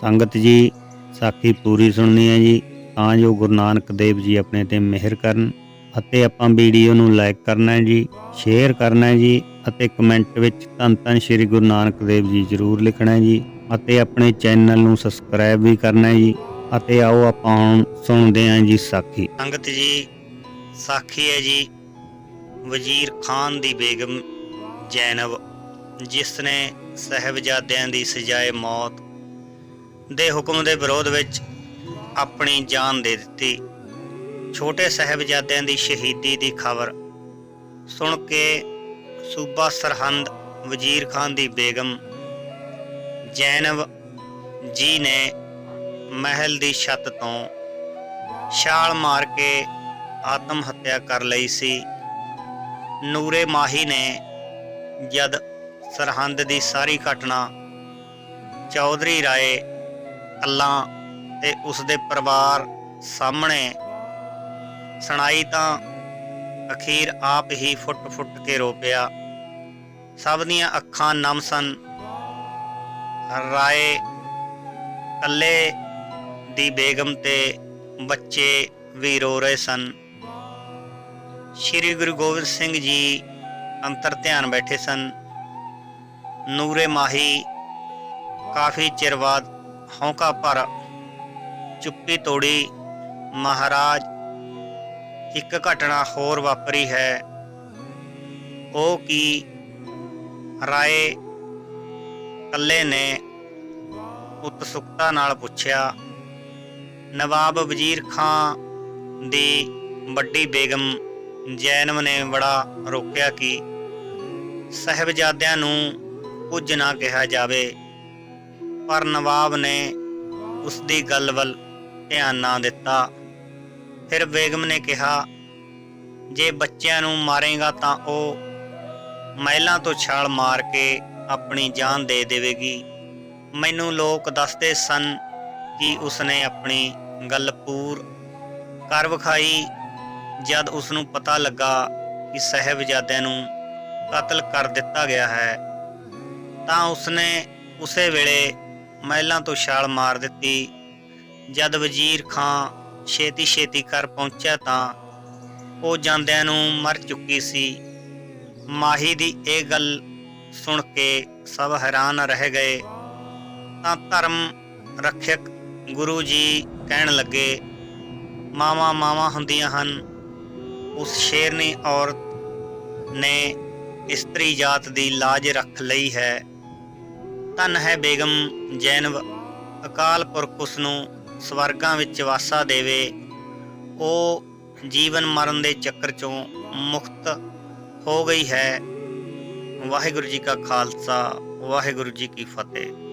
ਸੰਗਤ ਜੀ, ਸਾਖੀ ਪੂਰੀ ਸੁਣਨੀ ਹੈ ਜੀ। ਤਾਂ ਜੋ ਗੁਰੂ ਨਾਨਕ ਦੇਵ ਜੀ ਆਪਣੇ ਤੇ ਮਿਹਰ ਕਰਨ ਅਤੇ ਆਪਾਂ ਵੀਡੀਓ ਨੂੰ ਲਾਈਕ ਕਰਨਾ ਹੈ ਜੀ ਸ਼ੇਅਰ ਕਰਨਾ ਹੈ ਜੀ ਅਤੇ ਕਮੈਂਟ ਵਿੱਚ ਧੰਨ ਧੰਨ ਸ਼੍ਰੀ ਗੁਰੂ ਨਾਨਕ ਦੇਵ ਜੀ ਜ਼ਰੂਰ ਲਿਖਣਾ ਹੈ ਜੀ ਅਤੇ ਆਪਣੇ ਚੈਨਲ ਨੂੰ ਸਬਸਕ੍ਰਾਈਬ ਵੀ ਕਰਨਾ ਹੈ ਜੀ ਅਤੇ ਆਓ ਆਪਾਂ ਹੁਣ ਸੁਣਦੇ ਹਾਂ ਜੀ ਸਾਖੀ। ਸੰਗਤ ਜੀ, ਸਾਖੀ ਹੈ ਜੀ ਵਜ਼ੀਰ ਖਾਨ ਦੀ ਬੇਗਮ ਜੈਨਬ ਜਿਸ ਨੇ ਸਹਿਬਜ਼ਾਦਿਆਂ ਦੀ ਸਜ਼ਾਏ ਮੌਤ ਦੇ ਹੁਕਮ ਦੇ ਵਿਰੋਧ ਵਿੱਚ ਆਪਣੀ ਜਾਨ ਦੇ ਦਿੱਤੀ। ਛੋਟੇ ਸਹਿਬਜ਼ਾਦਿਆਂ ਦੀ ਸ਼ਹੀਦੀ ਦੀ ਖਬਰ ਸੁਣ ਕੇ ਸੂਬਾ ਸਰਹੰਦ ਵਜ਼ੀਰ ਖਾਨ ਦੀ ਬੇਗਮ ਜੈਨਬ ਜੀ ਨੇ ਮਹਿਲ ਦੀ ਛੱਤ ਤੋਂ ਛਾਲ ਮਾਰ ਕੇ ਆਤਮ ਹੱਤਿਆ ਕਰ ਲਈ ਸੀ। ਨੂਰੇ ਮਾਹੀ ਨੇ ਜਦ ਸਰਹੰਦ ਦੀ ਸਾਰੀ ਘਟਨਾ ਚੌਧਰੀ ਰਾਏ ਅੱਲਾ ਤੇ ਉਸ ਦੇ ਪਰਿਵਾਰ ਸਾਹਮਣੇ। ਸੁਣਾਈ ਤਾਂ ਅਖੀਰ ਆਪ ਹੀ ਫੁੱਟ-ਫੁੱਟ ਕੇ ਰੋ ਪਿਆ। ਸਭ ਦੀਆਂ ਅੱਖਾਂ ਨਮ ਸਨ। ਰਾਏ ਕੱਲੇ ਦੀ ਬੇਗਮ ਤੇ ਬੱਚੇ ਵੀ ਰੋ ਰਹੇ ਸਨ। ਸ਼੍ਰੀ ਗੁਰੂ ਗੋਬਿੰਦ ਸਿੰਘ ਜੀ ਅੰਤਰ ਧਿਆਨ ਬੈਠੇ ਸਨ। ਨੂਰੇ ਮਾਹੀ ਕਾਫੀ ਚਿਰ ਬਾਅਦ ਹੌਂਕਾ ਭਰ ਚੁੱਪੀ ਤੋੜੀ ਮਹਾਰਾਜ ਇੱਕ ਘਟਨਾ ਹੋਰ ਵਾਪਰੀ ਹੈ। ਉਹ ਕੀ ਰਾਏ ਕੱਲੇ ਨੇ ਉਤਸੁਕਤਾ ਨਾਲ ਪੁੱਛਿਆ, ਨਵਾਬ ਵਜ਼ੀਰ ਖਾਂ ਦੀ ਵੱਡੀ ਬੇਗਮ ਜੈਨਮ ਨੇ ਬੜਾ ਰੋਕਿਆ ਕਿ ਸਹਿਬਜ਼ਾਦਿਆਂ ਨੂੰ ਕੁਝ ਨਾ ਕਿਹਾ ਜਾਵੇ। ਪਰ ਨਵਾਬ ਨੇ ਉਸ ਦੀ ਗੱਲ ਵੱਲ ਧਿਆਨ ਨਾ ਦਿੱਤਾ। ਫਿਰ ਬੇਗਮ ਨੇ ਕਿਹਾ, ਜੇ ਬੱਚਿਆਂ ਨੂੰ ਮਾਰੇਗਾ ਤਾਂ ਉਹ ਮਹਿਲਾਂ ਤੋਂ ਛਾਲ ਮਾਰ ਕੇ ਆਪਣੀ ਜਾਨ ਦੇ ਦੇਵੇਗੀ। ਮੈਨੂੰ ਲੋਕ ਦੱਸਦੇ ਸਨ ਕਿ ਉਸਨੇ ਆਪਣੀ ਗੱਲ ਪੂਰ ਕਰ ਵਿਖਾਈ। ਜਦ ਉਸ ਨੂੰ ਪਤਾ ਲੱਗਾ ਕਿ ਸਹਿਬਜ਼ਾਦਿਆਂ ਨੂੰ ਕਤਲ ਕਰ ਦਿੱਤਾ ਗਿਆ ਹੈ, ਤਾਂ ਉਸਨੇ ਉਸੇ ਵੇਲੇ ਮਹਿਲਾਂ ਤੋਂ ਛਾਲ ਮਾਰ ਦਿੱਤੀ। ਜਦ ਵਜ਼ੀਰ ਖਾਂ ਛੇਤੀ ਛੇਤੀ ਕਰ ਪਹੁੰਚਿਆ ਤਾਂ ਉਹ ਜਾਂਦਿਆਂ ਨੂੰ ਮਰ ਚੁੱਕੀ ਸੀ। ਮਾਹੀ ਦੀ ਇਹ ਗੱਲ ਸੁਣ ਕੇ ਸਭ ਹੈਰਾਨ ਰਹਿ ਗਏ। ਤਾਂ ਧਰਮ ਰੱਖਿਅਕ ਗੁਰੂ ਜੀ ਕਹਿਣ ਲੱਗੇ, ਮਾਵਾ ਮਾਵਾ ਹੁੰਦੀਆਂ ਹਨ। ਉਸ ਸ਼ੇਰਨੀ ਔਰਤ ਨੇ ਇਸਤਰੀ ਜਾਤ ਦੀ ਲਾਜ ਰੱਖ ਲਈ ਹੈ। ਧੰਨ ਹੈ ਬੇਗਮ ਜੈਨਵ ਅਕਾਲ ਪੁਰਖ ਉਸ ਨੂੰ ਸਵਰਗਾਂ ਵਿੱਚ ਵਾਸਾ ਦੇਵੇ। ਉਹ ਜੀਵਨ ਮਰਨ ਦੇ ਚੱਕਰ ਚੋਂ ਮੁਕਤ ਹੋ ਗਈ ਹੈ। ਵਾਹਿਗੁਰੂ ਜੀ ਕਾ ਖਾਲਸਾ, ਵਾਹਿਗੁਰੂ ਜੀ ਕੀ ਫਤਿਹ।